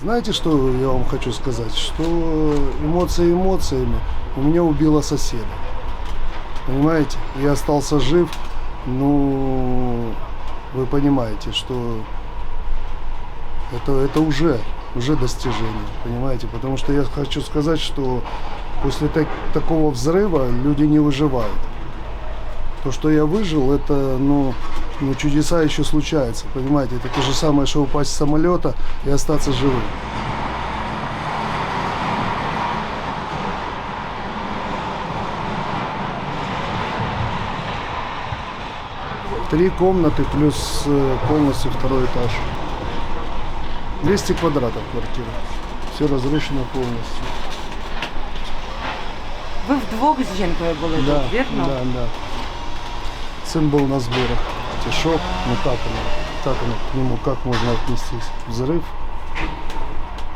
Знаете, что я вам хочу сказать? Что эмоции эмоциями у меня убило соседа. Понимаете? Я остался жив, ну, вы понимаете, что это, это уже, уже достижение, понимаете? Потому что я хочу сказать, что после так- такого взрыва люди не выживают. То, что я выжил, это, ну, ну, чудеса еще случаются, понимаете? Это то же самое, что упасть с самолета и остаться живым. Три комнаты плюс э, полностью второй этаж. 200 квадратов квартира. Все разрушено полностью. Ви вдвох з жінкою були Да, тут, вірно? да, да. Сын был на сборах. Шок, ну как оно, как оно к нему, как можно отнестись? Взрыв.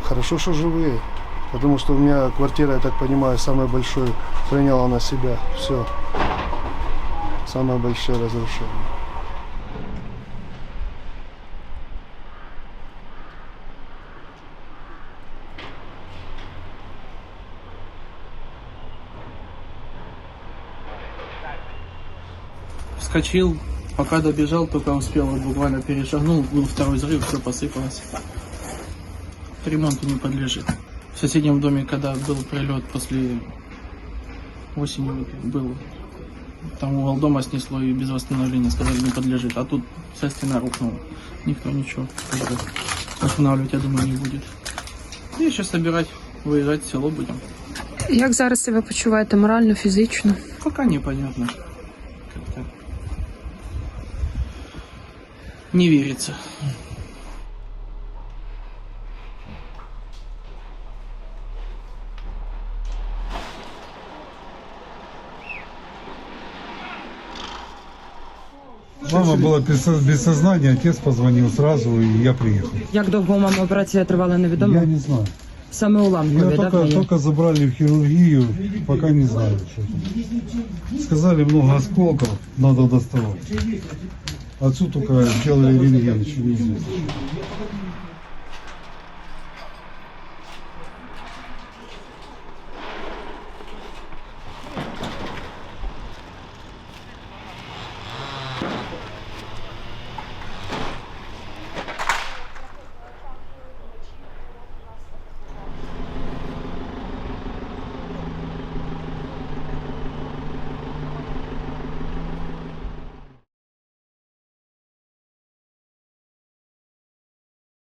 Хорошо, что живые. Потому что у меня квартира, я так понимаю, самая большой приняла на себя. Все. Самое большое разрушение. Вскочил, пока добежал, только успел, вот буквально перешагнул, был второй взрыв, все посыпалось. Ремонту не подлежит. В соседнем доме, когда был прилет после осени был, там угол дома снесло и без восстановления сказали не подлежит. А тут вся стена рухнула. Никто ничего восстанавливать, я думаю, не будет. И сейчас собирать, выезжать в село будем. Як зараз себе почуваєте морально, фізично? Пока непонятно. Не верится. Мама була без, со- без сознания, отец позвонил сразу, и я приехал. Як довго у мами операція тривала, невідомо. Я не знаю. Саме Ее уламкові, да, в только, неї? только забрали в хирургию, пока не знаю, что там. Сказали, много осколков, надо доставать. Отцу только сделали рентген, еще неизвестно.